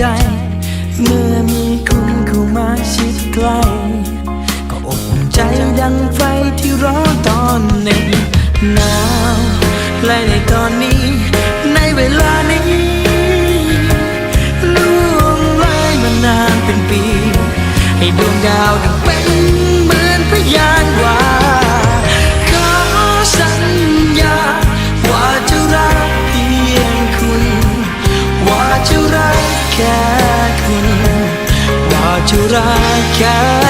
ใจ เมื่อมีคุณเข้ามาชิดใกล้ก็อบอุ่นใจดังไฟที่ร้อนตอนเหน็บหนาวและในตอนนี้ ว่าจ